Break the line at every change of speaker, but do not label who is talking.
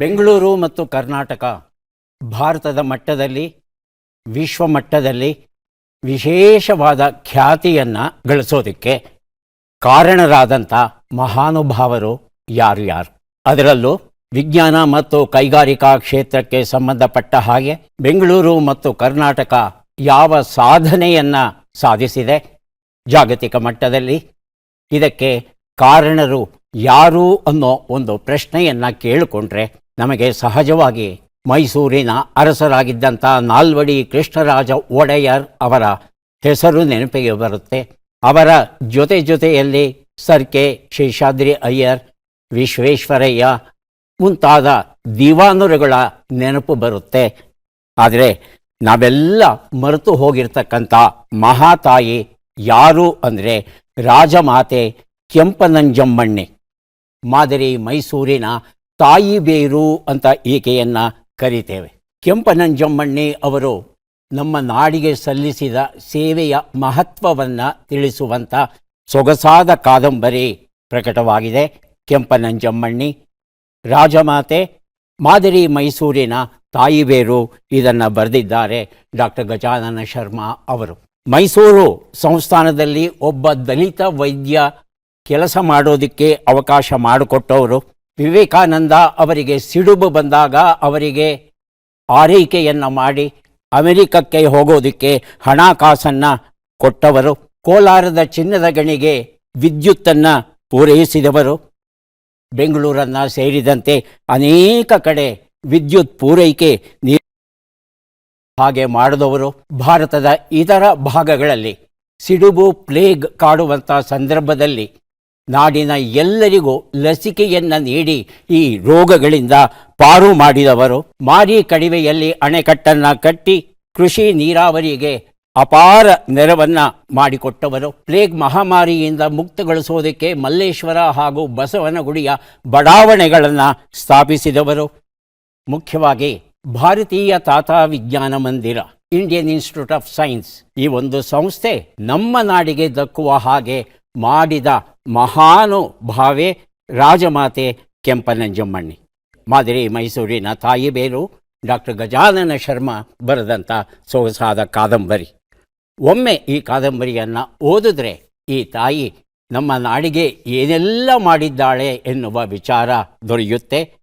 ಬೆಂಗಳೂರು ಮತ್ತು ಕರ್ನಾಟಕ ಭಾರತದ ಮಟ್ಟದಲ್ಲಿ, ವಿಶ್ವ ಮಟ್ಟದಲ್ಲಿ ವಿಶೇಷವಾದ ಖ್ಯಾತಿಯನ್ನು ಗಳಿಸೋದಕ್ಕೆ ಕಾರಣರಾದಂಥ ಮಹಾನುಭಾವರು ಯಾರು ಯಾರು? ಅದರಲ್ಲೂ ವಿಜ್ಞಾನ ಮತ್ತು ಕೈಗಾರಿಕಾ ಕ್ಷೇತ್ರಕ್ಕೆ ಸಂಬಂಧಪಟ್ಟ ಹಾಗೆ ಬೆಂಗಳೂರು ಮತ್ತು ಕರ್ನಾಟಕ ಯಾವ ಸಾಧನೆಯನ್ನು ಸಾಧಿಸಿದೆ ಜಾಗತಿಕ ಮಟ್ಟದಲ್ಲಿ, ಇದಕ್ಕೆ ಕಾರಣರು ಯಾರು ಅನ್ನೋ ಒಂದು ಪ್ರಶ್ನೆಯನ್ನು ಕೇಳಿಕೊಂಡ್ರೆ ನಮಗೆ ಸಹಜವಾಗಿ ಮೈಸೂರಿನ ಅರಸರಾಗಿದ್ದಂಥ ನಾಲ್ವಡಿ ಕೃಷ್ಣರಾಜ ಒಡೆಯರ್ ಅವರ ಹೆಸರು ನೆನಪಿಗೆ ಬರುತ್ತೆ. ಅವರ ಜೊತೆ ಜೊತೆಯಲ್ಲಿ ಸರ್ಕೆ ಶೇಷಾದ್ರಿ ಅಯ್ಯರ್, ವಿಶ್ವೇಶ್ವರಯ್ಯ ಮುಂತಾದ ದಿವಾನುರುಗಳ ನೆನಪು ಬರುತ್ತೆ. ಆದರೆ ನಾವೆಲ್ಲ ಮರೆತು ಹೋಗಿರ್ತಕ್ಕಂಥ ಮಹಾತಾಯಿ ಯಾರು ಅಂದರೆ ರಾಜಮಾತೆ ಕೆಂಪನಂಜಮ್ಮಣ್ಣಿ. ಮಾದರಿ ಮೈಸೂರಿನ ತಾಯಿ ಬೇರು ಅಂತ ಈಕೆಯನ್ನು ಕರಿತೇವೆ. ಕೆಂಪನಂಜಮ್ಮಣ್ಣಿ ಅವರು ನಮ್ಮ ನಾಡಿಗೆ ಸಲ್ಲಿಸಿದ ಸೇವೆಯ ಮಹತ್ವವನ್ನು ತಿಳಿಸುವಂಥ ಸೊಗಸಾದ ಕಾದಂಬರಿ ಪ್ರಕಟವಾಗಿದೆ. ಕೆಂಪನಂಜಮ್ಮಣ್ಣಿ, ರಾಜಮಾತೆ, ಮಾದರಿ ಮೈಸೂರಿನ ತಾಯಿಬೇರು ಇದನ್ನು ಬರೆದಿದ್ದಾರೆ ಡಾಕ್ಟರ್ ಗಜಾನನ ಶರ್ಮಾ ಅವರು. ಮೈಸೂರು ಸಂಸ್ಥಾನದಲ್ಲಿ ಒಬ್ಬ ದಲಿತ ವೈದ್ಯ ಕೆಲಸ ಮಾಡೋದಕ್ಕೆ ಅವಕಾಶ ಮಾಡಿಕೊಟ್ಟವರು ವಿವೇಕಾನಂದ ಅವರಿಗೆ ಸಿಡುಬು ಬಂದಾಗ ಅವರಿಗೆ ಆರೈಕೆಯನ್ನು ಮಾಡಿ ಅಮೆರಿಕಕ್ಕೆ ಹೋಗೋದಕ್ಕೆ ಹಣಕಾಸನ್ನು ಕೊಟ್ಟವರು. ಕೋಲಾರದ ಚಿನ್ನದ ಗಣಿಗೆ ವಿದ್ಯುತ್ತನ್ನು ಪೂರೈಸಿದವರು. ಬೆಂಗಳೂರನ್ನು ಸೇರಿದಂತೆ ಅನೇಕ ಕಡೆ ವಿದ್ಯುತ್ ಪೂರೈಕೆ ನೀ ಹಾಗೆ ಮಾಡಿದವರು. ಭಾರತದ ಇತರ ಭಾಗಗಳಲ್ಲಿ ಸಿಡುಬು ಪ್ಲೇಗ್ ಕಾಡುವಂಥ ಸಂದರ್ಭದಲ್ಲಿ ನಾಡಿನ ಎಲ್ಲರಿಗೂ ಲಸಿಕೆಯನ್ನು ನೀಡಿ ಈ ರೋಗಗಳಿಂದ ಪಾರು ಮಾಡಿದವರು, ಮಾರಿ ಕಡಿವೆಯಲ್ಲಿ ಅಣೆಕಟ್ಟನ್ನು ಕಟ್ಟಿ ಕೃಷಿ ನೀರಾವರಿಗೆ ಅಪಾರ ನೆರವನ್ನ ಮಾಡಿಕೊಟ್ಟವರು. ಪ್ಲೇಗ್ ಮಹಾಮಾರಿಯಿಂದ ಮುಕ್ತಗೊಳಿಸೋದಕ್ಕೆ ಮಲ್ಲೇಶ್ವರ ಹಾಗೂ ಬಸವನಗುಡಿಯ ಬಡಾವಣೆಗಳನ್ನು ಸ್ಥಾಪಿಸಿದವರು. ಮುಖ್ಯವಾಗಿ ಭಾರತೀಯ ತಾತಾ ವಿಜ್ಞಾನ ಮಂದಿರ, ಇಂಡಿಯನ್ ಇನ್ಸ್ಟಿಟ್ಯೂಟ್ ಆಫ್ ಸೈನ್ಸ್ ಈ ಒಂದು ಸಂಸ್ಥೆ ನಮ್ಮ ನಾಡಿಗೆ ದಕ್ಕುವ ಹಾಗೆ ಮಾಡಿದ ಮಹಾನುಭಾವೆ ರಾಜಮಾತೆ ಕೆಂಪನಂಜಮ್ಮಣ್ಣಿ. ಮಾದರಿ ಮೈಸೂರಿನ ತಾಯಿ ಬೇರು ಡಾಕ್ಟರ್ ಗಜಾನನ ಶರ್ಮ ಬರೆದಂಥ ಸೊಗಸಾದ ಕಾದಂಬರಿ. ಒಮ್ಮೆ ಈ ಕಾದಂಬರಿಯನ್ನು ಓದಿದ್ರೆ ಈ ತಾಯಿ ನಮ್ಮ ನಾಡಿಗೆ ಏನೆಲ್ಲ ಮಾಡಿದ್ದಾಳೆ ಎನ್ನುವ ವಿಚಾರ ದೊರೆಯುತ್ತೆ.